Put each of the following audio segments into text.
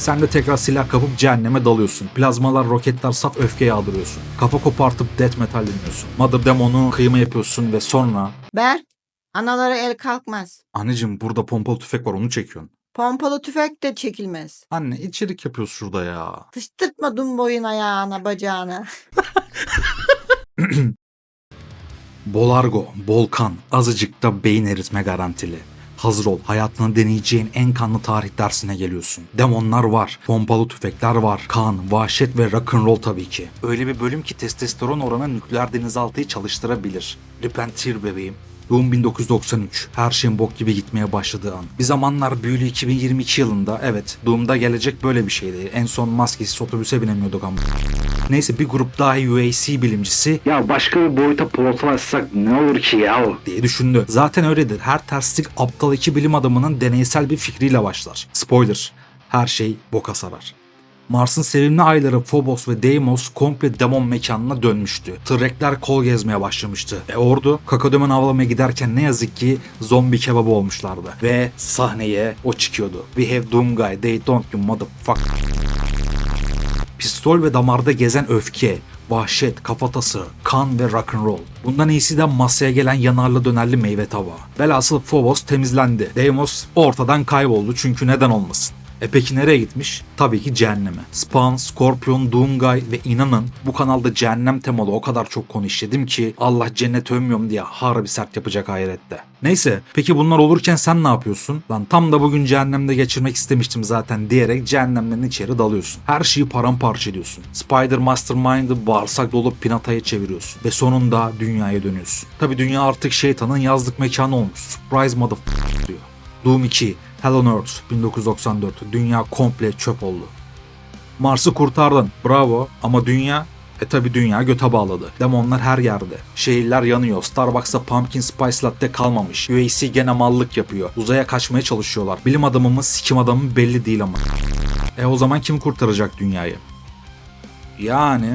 Sen de tekrar silah kapıp cehenneme dalıyorsun. Plazmalar, roketler saf öfke yağdırıyorsun. Kafa kopartıp death metal dinliyorsun. Mother Demon'u kıyma yapıyorsun ve sonra... Ber. Analara el kalkmaz. Anneciğim burada pompalı tüfek var onu çekiyorsun. Pompalı tüfek de çekilmez. Anne içerik yapıyoruz şurada ya. Tıştırtma dum boyun ayağına bacağına. Bolargo, Bolkan, azıcık da beyin eritme garantili. Hazır ol, hayatını deneyeceğin en kanlı tarih dersine geliyorsun. Demonlar var, pompalı tüfekler var, kan, vahşet ve rock'n'roll tabii ki. Öyle bir bölüm ki testosteron oranı nükleer denizaltıyı çalıştırabilir. Repentir bebeğim. Doğum 1993. Her şeyin bok gibi gitmeye başladığı an. Bir zamanlar büyülü 2022 yılında evet Doom'da gelecek böyle bir şeydi. En son maskesiz otobüse binemiyorduk ama. Neyse bir grup daha UAC bilimcisi Ya başka bir boyuta portal açsak ne olur ki ya? diye düşündü. Zaten öyledir. Her terslik aptal iki bilim adamının deneysel bir fikriyle başlar. Spoiler. Her şey boka sarar. Mars'ın sevimli ayları Phobos ve Deimos komple demon mekanına dönmüştü. Tırrekler kol gezmeye başlamıştı. E ordu kakademen avlamaya giderken ne yazık ki zombi kebabı olmuşlardı. Ve sahneye o çıkıyordu. We have Doomguy, they don't you motherfucker. Pistol ve damarda gezen öfke, vahşet, kafatası, kan ve rock'n'roll. Bundan iyisi de masaya gelen yanarlı dönerli meyve tabağı. Velhasıl Phobos temizlendi. Deimos ortadan kayboldu çünkü neden olmasın. E peki nereye gitmiş? Tabii ki cehenneme. Spawn, Scorpion, Doomguy ve inanın bu kanalda cehennem temalı o kadar çok konu işledim ki Allah cennet övmüyorum diye harbi sert yapacak ahirette. Neyse peki bunlar olurken sen ne yapıyorsun? Lan tam da bugün cehennemde geçirmek istemiştim zaten diyerek cehennemden içeri dalıyorsun. Her şeyi paramparça ediyorsun. Spider Mastermind'ı bağırsak dolu pinataya çeviriyorsun. Ve sonunda dünyaya dönüyorsun. Tabi dünya artık şeytanın yazlık mekanı olmuş. Surprise motherfucker diyor. Doom 2, Hell on Earth 1994. Dünya komple çöp oldu. Mars'ı kurtardın. Bravo. Ama dünya e tabi dünya göte bağladı. Demonlar her yerde. Şehirler yanıyor. Starbucks'ta pumpkin spice latte kalmamış. UAC gene mallık yapıyor. Uzaya kaçmaya çalışıyorlar. Bilim adamı mı sikim adamı mı belli değil ama. E o zaman kim kurtaracak dünyayı? Yani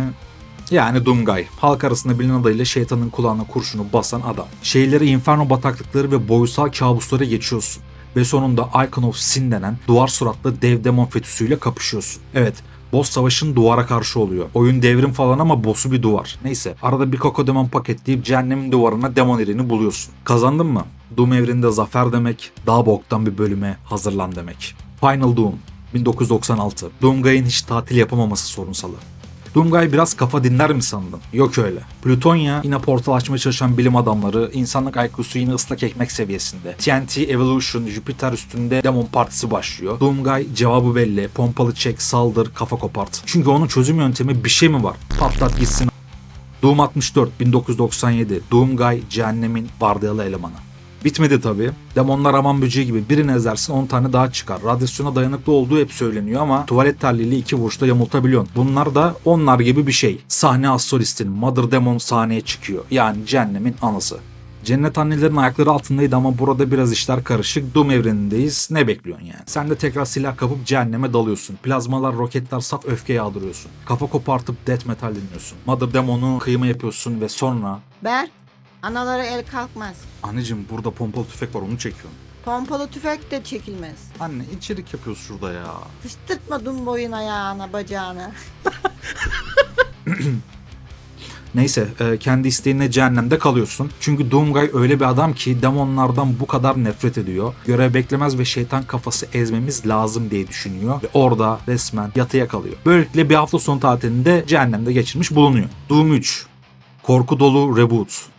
yani Doomguy. Halk arasında bilinen adıyla şeytanın kulağına kurşunu basan adam. Şehirleri inferno bataklıkları ve boyusal kabuslara geçiyorsun. Ve sonunda Icon of Sin denen duvar suratlı dev demon fetüsüyle kapışıyorsun. Evet, Boss savaşın duvara karşı oluyor. Oyun devrim falan ama boss'u bir duvar. Neyse arada bir Koko Demon paketleyip cehennemin duvarına demon erini buluyorsun. Kazandın mı? Doom evrinde zafer demek, daha boktan bir bölüme hazırlan demek. Final Doom 1996. Doomguy'ın hiç tatil yapamaması sorunsalı. Doomguy biraz kafa dinler mi sandın? Yok öyle. Plütonya yine portal açmaya çalışan bilim adamları, insanlık IQ'su yine ıslak ekmek seviyesinde. TNT Evolution, Jüpiter üstünde demon partisi başlıyor. Doomguy cevabı belli. Pompalı çek, saldır, kafa kopart. Çünkü onun çözüm yöntemi bir şey mi var? Patlat gitsin. Doom 64 1997. Doomguy cehennemin vardiyalı elemanı. Bitmedi tabii. Demonlar aman böceği gibi birini ezersin 10 tane daha çıkar. Radyasyona dayanıklı olduğu hep söyleniyor ama tuvalet terliğiyle iki vuruşta yamultabiliyorsun. Bunlar da onlar gibi bir şey. Sahne Assolis'in Mother Demon sahneye çıkıyor. Yani cehennemin anası. Cennet annelerin ayakları altındaydı ama burada biraz işler karışık. Doom evrenindeyiz. Ne bekliyorsun yani? Sen de tekrar silah kapıp cehenneme dalıyorsun. Plazmalar, roketler saf öfke yağdırıyorsun. Kafa kopartıp death metal dinliyorsun. Mother Demon'u kıyma yapıyorsun ve sonra... Ber. Analara el kalkmaz. Anneciğim burada pompalı tüfek var onu çekiyorsun. Pompalı tüfek de çekilmez. Anne içerik yapıyoruz şurada ya. Tıştırtma dum boyun ayağına bacağına. Neyse e, kendi isteğinle cehennemde kalıyorsun. Çünkü Doomguy öyle bir adam ki demonlardan bu kadar nefret ediyor. Görev beklemez ve şeytan kafası ezmemiz lazım diye düşünüyor. Ve orada resmen yatıya kalıyor. Böylelikle bir hafta sonu tatilinde cehennemde geçirmiş bulunuyor. Doom 3. Korku dolu reboot.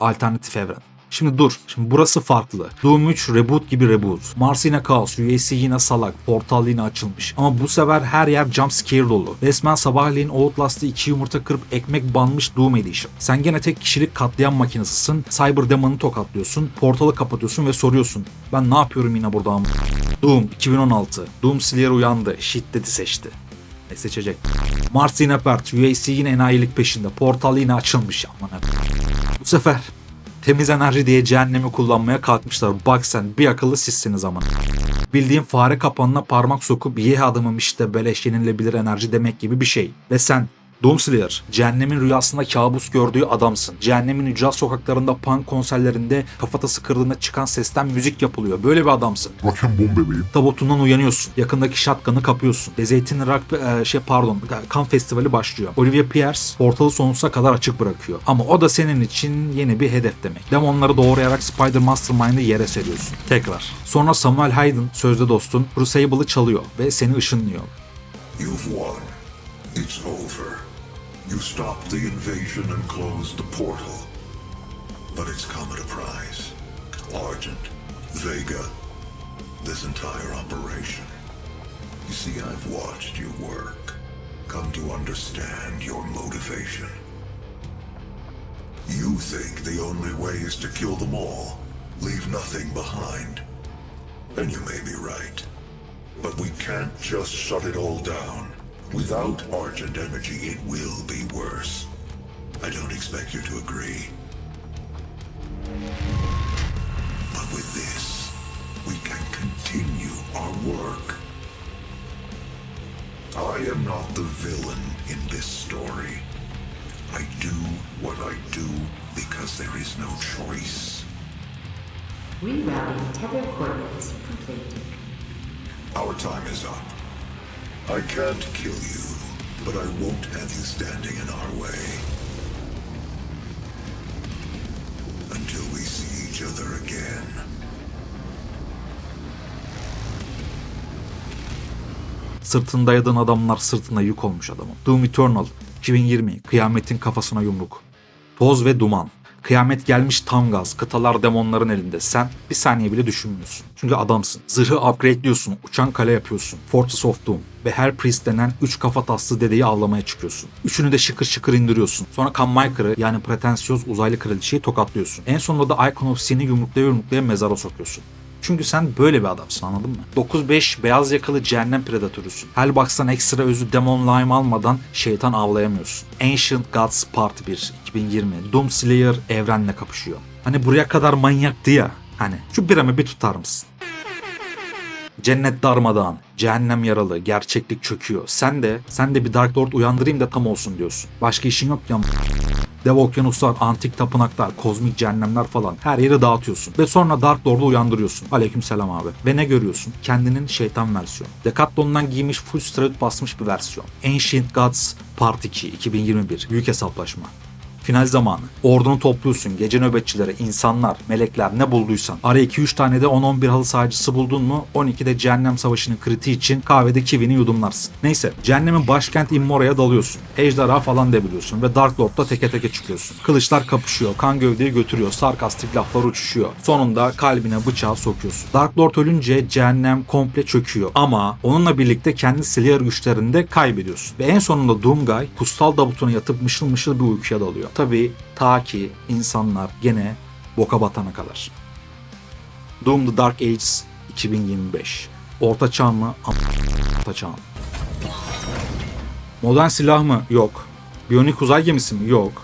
Alternatif evren. Şimdi dur. Şimdi burası farklı. Doom 3 reboot gibi reboot. Mars yine kaos. UAC yine salak. Portal yine açılmış. Ama bu sefer her yer jump scare dolu. Resmen sabahleyin Outlast'ı iki yumurta kırıp ekmek banmış Doom Edition. Sen gene tek kişilik katliam makinesisin. Cyber Demon'ı tokatlıyorsun. Portalı kapatıyorsun ve soruyorsun. Ben ne yapıyorum yine burada ama? Doom 2016. Doom Slayer uyandı. Şiddeti seçti. Ne seçecek? Mars yine pert. UAC yine enayilik peşinde. Portal yine açılmış. Aman Bu sefer temiz enerji diye cehennemi kullanmaya kalkmışlar. Bak sen bir akıllı sizsiniz ama. Bildiğin fare kapanına parmak sokup ye adamım işte beleş yenilebilir enerji demek gibi bir şey. Ve sen Doomslayer, cehennemin rüyasında kabus gördüğü adamsın. Cehennemin ücra sokaklarında punk konserlerinde kafatası kırdığında çıkan sesten müzik yapılıyor. Böyle bir adamsın. Rock'ın bom bebeğim. Tabutundan uyanıyorsun. Yakındaki shotgun'ı kapıyorsun. Ve Zeytin Rock e, şey pardon kan festivali başlıyor. Olivia Pierce portalı sonsuza kadar açık bırakıyor. Ama o da senin için yeni bir hedef demek. Demonları doğrayarak Spider Mastermind'ı yere seriyorsun. Tekrar. Sonra Samuel Hayden sözde dostun Crucible'ı çalıyor ve seni ışınlıyor. You've won. It's over. You stopped the invasion and closed the portal. But it's come at a price. Argent, Vega, this entire operation. You see, I've watched you work. Come to understand your motivation. You think the only way is to kill them all, leave nothing behind. And you may be right. But we can't just shut it all down. Without Argent energy, it will be worse. I don't expect you to agree. But with this, we can continue our work. I am not the villain in this story. I do what I do because there is no choice. Rerouting tether coordinates complete. Our time is up. I can't kill you, but I won't have you standing in our way. Until we see each other again. Sırtını dayadığın adamlar sırtına yük olmuş adamın. Doom Eternal 2020 Kıyametin kafasına yumruk. Toz ve duman. Kıyamet gelmiş tam gaz. Kıtalar demonların elinde. Sen bir saniye bile düşünmüyorsun. Çünkü adamsın. Zırhı upgrade'liyorsun. Uçan kale yapıyorsun. Fortress of Doom. Ve her priest denen 3 kafa taslı dedeyi avlamaya çıkıyorsun. Üçünü de şıkır şıkır indiriyorsun. Sonra Kanmaker'ı yani pretensiyoz uzaylı kraliçeyi tokatlıyorsun. En sonunda da Icon of Sin'i yumruklaya yumruklaya mezara sokuyorsun. Çünkü sen böyle bir adamsın anladın mı? 9-5 beyaz yakalı cehennem predatörüsün. Hellbox'tan ekstra özü Demon Lime almadan şeytan avlayamıyorsun. Ancient Gods Part 1 2020 Doom Slayer evrenle kapışıyor. Hani buraya kadar manyaktı ya. Hani şu birimi bir tutar mısın? Cennet darmadağın, cehennem yaralı, gerçeklik çöküyor. Sen de, sen de bir Dark Lord uyandırayım da tam olsun diyorsun. Başka işin yok ya. Dev okyanuslar, antik tapınaklar, kozmik cehennemler falan her yeri dağıtıyorsun. Ve sonra Dark Lord'u uyandırıyorsun. Aleykümselam abi. Ve ne görüyorsun? Kendinin şeytan versiyonu. Decathlon'dan giymiş full strut basmış bir versiyon. Ancient Gods Part 2 2021. Büyük hesaplaşma. Final zamanı. Ordunu topluyorsun. Gece nöbetçileri, insanlar, melekler ne bulduysan. Ara 2-3 tane de 10-11 halı sahacısı buldun mu 12'de cehennem savaşının kritiği için kahvede kivini yudumlarsın. Neyse cehennemin başkent Immora'ya dalıyorsun. Ejderha falan debiliyorsun ve Dark Lord'da teke teke çıkıyorsun. Kılıçlar kapışıyor, kan gövdeyi götürüyor, sarkastik laflar uçuşuyor. Sonunda kalbine bıçağı sokuyorsun. Dark Lord ölünce cehennem komple çöküyor. Ama onunla birlikte kendi Slayer güçlerini de kaybediyorsun. Ve en sonunda Doomguy kutsal tabutuna yatıp mışıl mışıl bir uykuya dalıyor. Tabii ta ki insanlar gene boka batana kadar. Doom the Dark Ages 2025. Orta çağ mı? Orta çağ mı? Modern silah mı? Yok. Biyonik uzay gemisi mi? Yok.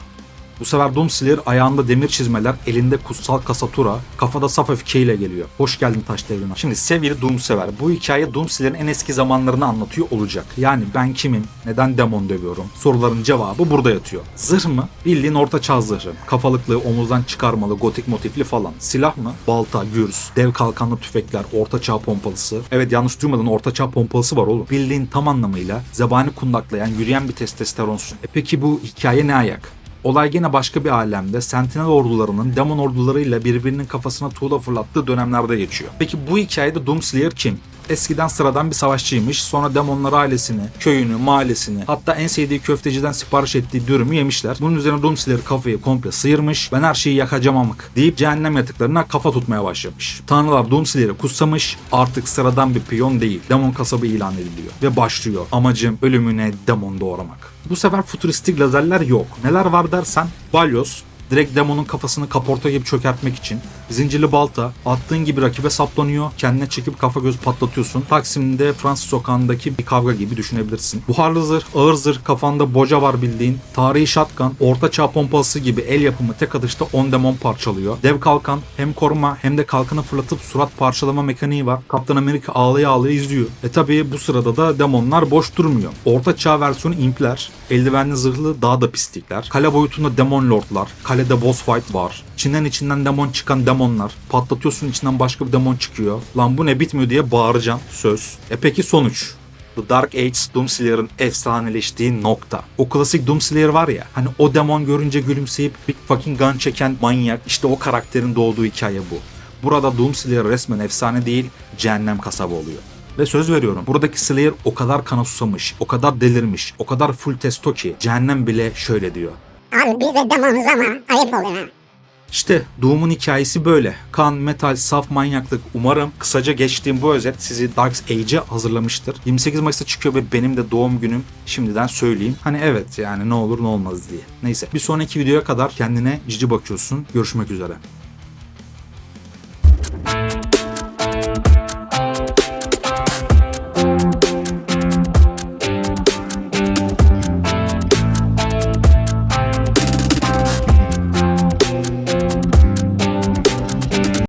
Bu sefer Doom Slayer ayağında demir çizmeler, elinde kutsal kasatura, kafada saf öfkeyle geliyor. Hoş geldin taş devrine. Şimdi sevgili Doom sever. Bu hikaye Doom Slayer'in en eski zamanlarını anlatıyor olacak. Yani ben kimim? Neden demon dövüyorum? Soruların cevabı burada yatıyor. Zırh mı? Bildiğin orta çağ zırhı. Kafalıklı, omuzdan çıkarmalı, gotik motifli falan. Silah mı? Balta, gürs, dev kalkanlı tüfekler, orta çağ pompalısı. Evet yanlış duymadın orta çağ pompalısı var oğlum. Bildiğin tam anlamıyla zebani kundaklayan, yürüyen bir testosteronsun. E peki bu hikaye ne ayak? Olay gene başka bir alemde Sentinel ordularının demon ordularıyla birbirinin kafasına tuğla fırlattığı dönemlerde geçiyor. Peki bu hikayede Doomslayer kim? Eskiden sıradan bir savaşçıymış. Sonra demonlar ailesini, köyünü, mahallesini hatta en sevdiği köfteciden sipariş ettiği dürümü yemişler. Bunun üzerine Doomslayer kafayı komple sıyırmış. Ben her şeyi yakacağım amık deyip cehennem yatıklarına kafa tutmaya başlamış. Tanrılar Doomslayer'ı kutsamış. Artık sıradan bir piyon değil. Demon kasabı ilan ediliyor. Ve başlıyor. Amacım ölümüne demon doğramak. Bu sefer futuristik lazerler yok. Neler var dersen balyoz, direkt demonun kafasını kaporta gibi çökertmek için Zincirli balta. Attığın gibi rakibe saplanıyor. Kendine çekip kafa göz patlatıyorsun. Taksim'de Fransız sokağındaki bir kavga gibi düşünebilirsin. Buharlı zırh, ağır zırh, kafanda boca var bildiğin. Tarihi shotgun, orta çağ pompalısı gibi el yapımı tek atışta 10 demon parçalıyor. Dev kalkan hem koruma hem de kalkanı fırlatıp surat parçalama mekaniği var. Kaptan Amerika ağlaya ağlaya izliyor. E tabi bu sırada da demonlar boş durmuyor. Orta çağ versiyonu impler, eldivenli zırhlı daha da pislikler. Kale boyutunda demon lordlar, kalede boss fight var. Çin'den içinden demon çıkan demonlar. Patlatıyorsun içinden başka bir demon çıkıyor. Lan bu ne bitmiyor diye bağıracaksın. Söz. E peki sonuç? The Dark Ages Doomslayer'ın efsaneleştiği nokta. O klasik Doomslayer var ya hani o demon görünce gülümseyip big fucking gun çeken manyak işte o karakterin doğduğu hikaye bu. Burada Doomslayer resmen efsane değil cehennem kasabı oluyor. Ve söz veriyorum buradaki Slayer o kadar kana susamış, o kadar delirmiş, o kadar full testo ki cehennem bile şöyle diyor. Abi biz de demonuz ama ayıp oluyor ha. İşte Doom'un hikayesi böyle. Kan, metal, saf manyaklık. Umarım kısaca geçtiğim bu özet sizi Dark Age'e hazırlamıştır. 28 Mayıs'ta çıkıyor ve benim de doğum günüm şimdiden söyleyeyim. Hani evet yani ne olur ne olmaz diye. Neyse bir sonraki videoya kadar kendine cici bakıyorsun. Görüşmek üzere.